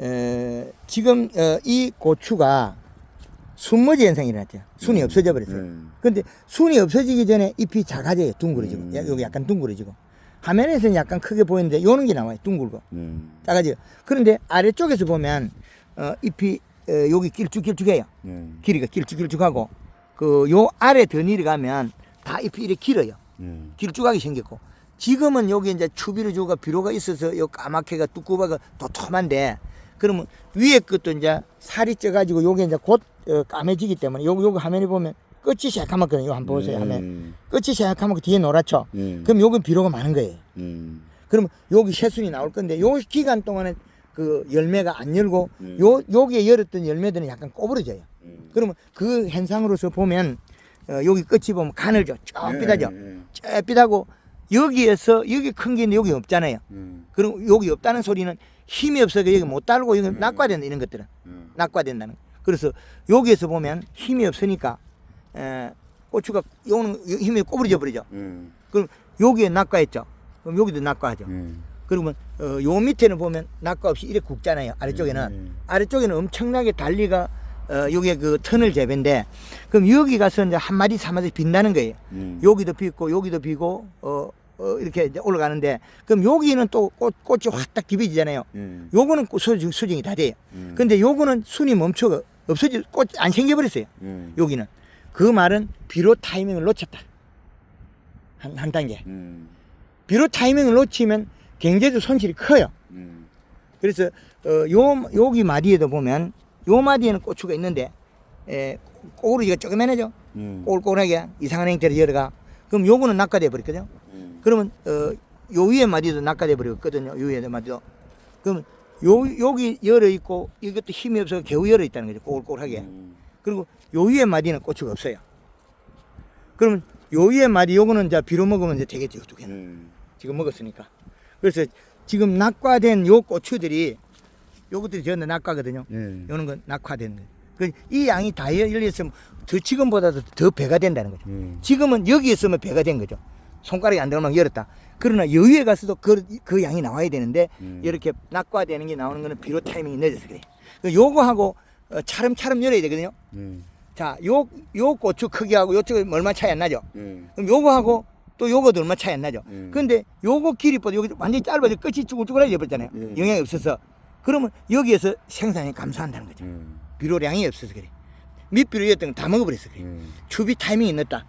에, 지금 어, 이 고추가 순머지 현상이 일어났죠. 순이 없어져 버렸어요. 네. 근데 순이 없어지기 전에 잎이 작아져요. 둥그러지고. 음. 야, 여기 약간 둥그러지고. 화면에서는 약간 크게 보이는데 요는 게 나와요. 둥글고. 네. 작아져요. 그런데 아래쪽에서 보면 어, 잎이 어, 여기 길쭉길쭉해요. 네. 길이가 길쭉길쭉하고 그 요 아래 더 내려가면 다 잎이 이렇게 길어요. 네. 길쭉하게 생겼고 지금은 여기 이제 추비를 주가 비료가 있어서 요 까맣게가 두꺼워가 도톰한데 그러면 위에 것도 이제 살이 쪄가지고 요게 이제 곧 어, 까매지기 때문에 요거 요거 화면에 보면 끝이 새까맣거든요. 요 한번 보세요. 화면 끝이 새까맣고 뒤에 노랗죠. 네. 그럼 요건 비료가 많은 거예요. 네. 그러면 여기 새순이 나올 건데 요 기간 동안에 그 열매가 안 열고 음. 요 요게 열었던 열매들은 약간 꼬부러져요. 네. 그러면 그 현상으로서 보면 어, 여기 끝이 보면 가늘죠. 쩍삐다죠. 네. 쩍삐다고 여기에서 여기 큰 게 있는데 여기 없잖아요. 네. 그럼 여기 없다는 소리는 힘이 없어서 여기 못 달고 여기 낙과된다 이런 것들은 네. 낙과된다는. 거. 그래서 여기에서 보면 힘이 없으니까 에, 고추가 요는 힘이 꼬부러져 버리죠. 네. 그럼 여기에 낙과했죠. 그럼 여기도 낙과하죠. 네. 그러면 어, 요 밑에는 보면 낙과 없이 이렇게 굵잖아요. 아래쪽에는 네. 아래쪽에는 엄청나게 달리가 어, 요게 그 터널 재배인데 그럼 여기 가서 이제 한 마디 한 마디 빈다는 거예요. 네. 여기도 비고 여기도 비고 어, 어 이렇게 올라가는데 그럼 여기는 또 꽃, 꽃이 확딱 깊어지잖아요. 네. 요거는 꽃 수정, 수정이 다 돼요. 네. 근데 요거는 순이 멈춰 없어지 꽃 안 생겨버렸어요. 네. 여기는 그 말은 비료 타이밍을 놓쳤다. 한, 한 단계. 네. 비료 타이밍을 놓치면 굉장히 손실이 커요. 네. 그래서 어, 요 여기 마디에도 보면 요 마디에는 고추가 있는데 에, 꼬우리가 조그만해져 네. 꼬울꼬울하게 이상한 형태로 열어가 그럼 요거는 낙가돼 버렸거든요 네. 그러면 어, 요 위에 마디도 낙가돼 버렸거든요 요 위에 마디도 그럼 요 여기 열어 있고 이것도 힘이 없어서 겨우 열어 있다는 거죠 꼬울꼬울하게 네. 그리고 요 위에 마디는 고추가 없어요 그러면 요 위에 마디 요거는 이제 비로 먹으면 이제 되겠죠 두 개는 네. 지금 먹었으니까. 그래서 지금 낙과된 요 고추들이 요것들이 전부 낙과거든요. 네. 요는 건 낙화된 거예요. 그이 양이 다 열렸으면 더 지금보다도 더 배가 된다는 거죠. 네. 지금은 여기 있으면 배가 된 거죠. 손가락이 안 들어가면 열었다. 그러나 여기에 가서도 그, 그 양이 나와야 되는데 음. 이렇게 낙과되는 게 나오는 거는 비료 타이밍이 늦어서 그래. 그 요거하고 어, 차름차름 열어야 되거든요. 네. 자, 요, 요 고추 크기하고 요쪽에 얼마 차이 안 나죠? 네. 그럼 요거하고 또 요거도 얼마 차이 안 나죠. 음. 근데 요거 길이보다 여기 완전히 짧아져 끝이 쭈글쭈글하게 버렸잖아요. 음. 영향이 없어서. 그러면 여기에서 생산이 감소한다는 거죠. 네. 비료량이 없어서 그래. 밑비료였던 건 다 먹어버렸어 그래. 네. 추비 타이밍이 늦다.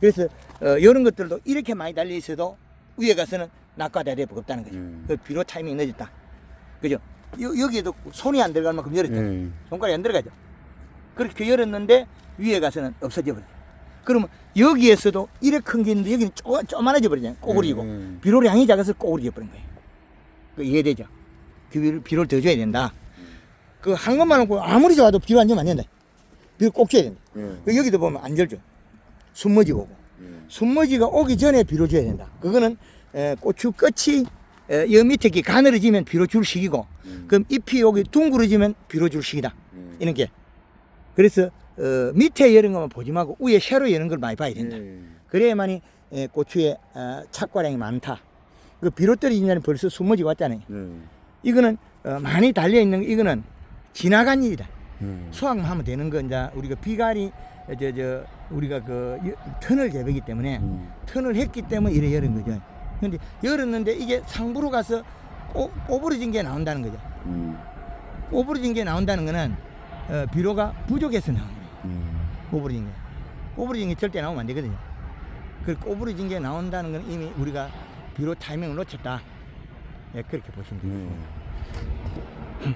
그래서 어, 이런 것들도 이렇게 많이 달려 있어도 위에 가서는 낙과대대 버겁다는 거죠. 음. 그 비료 타이밍이 늦었다. 그죠? 여, 여기에도 손이 안 들어갈 만큼 열었다. 네. 손가락이 안 들어가죠. 그렇게 열었는데 위에 가서는 없어져 버려. 그러면 여기에서도 이렇게 큰 게 있는데 여기는 쪼, 쪼만해져 버리잖아요. 꼬부리고. 음. 비료량이 작아서 꼬부리져 버린 거예요. 그 이해되죠? 그 비료, 비료를 더 줘야 된다. 그 한 것만 놓고 아무리 좋아도 비료 안 주면 안 된다. 비료 꼭 줘야 된다. 네. 그 여기도 보면 안 절죠. 순머지가 오고. 네. 순머지가 오기 전에 비료 줘야 된다. 그거는 에, 고추 끝이 에, 여 밑에 게 가늘어지면 비료 줄 시기고 음. 그럼 잎이 여기 둥그러지면 비료 줄 시기다. 네. 이런 게. 그래서 어, 밑에 여는 것만 보지 말고 위에 새로 여는 걸 많이 봐야 된다. 네. 그래야만이 에, 고추에 어, 착과량이 많다. 그 비료 날에 벌써 순머지가 왔잖아요. 네. 이거는 어, 많이 달려 있는 이거는 지나간 일이다. 네. 수확만 하면 되는 건 이제 우리가 비가리 저저 우리가 그 여- 터널 재배기 때문에 음. 턴을 했기 때문에 이래 열은 거죠. 근데 열었는데 이게 상부로 가서 꼬, 꼬부러진 게 나온다는 거죠. 음. 꼬부러진 게 나온다는 거는 어, 비료가 부족해서 나오는 거예요. 음. 꼬부러진 게. 꼬부러진 게 절대 나오면 안 되거든요. 그 꼬부러진 게 나온다는 건 이미 우리가 비료 타이밍을 놓쳤다. 예, 그렇게 보시면 돼요. 네.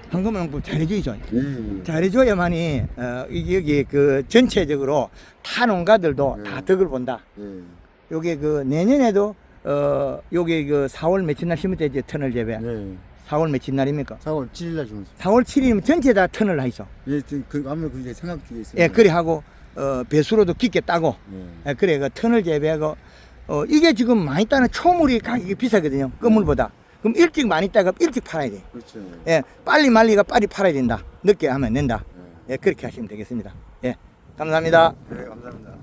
한 것만 꼭 잘해줘야죠. 네. 잘해줘야만이 어, 여기 그 전체적으로 타 농가들도 다 네. 덕을 본다. 네. 요게 그 내년에도 어 요게 그 4월 며칠 날 심을 때 이제 터널 재배. 네. 4월 며칠 날입니까? 4월 7일 날 주무세요. 4월 7일이면 전체 다 터널 하 있어. 예, 지금 그 아무래도 그게 생각 중에 있어요. 예, 그래 하고 어 배수로도 깊게 따고 네. 예, 그래 그 터널 재배하고 어 이게 지금 많이 따는 초물이 가격이 비싸거든요. 끝물보다. 그럼 일찍 많이 따가 일찍 팔아야 돼. 그렇죠. 예, 빨리 말리가 빨리 팔아야 된다. 늦게 하면 안 된다. 네. 예, 그렇게 하시면 되겠습니다. 예, 감사합니다. 네, 감사합니다.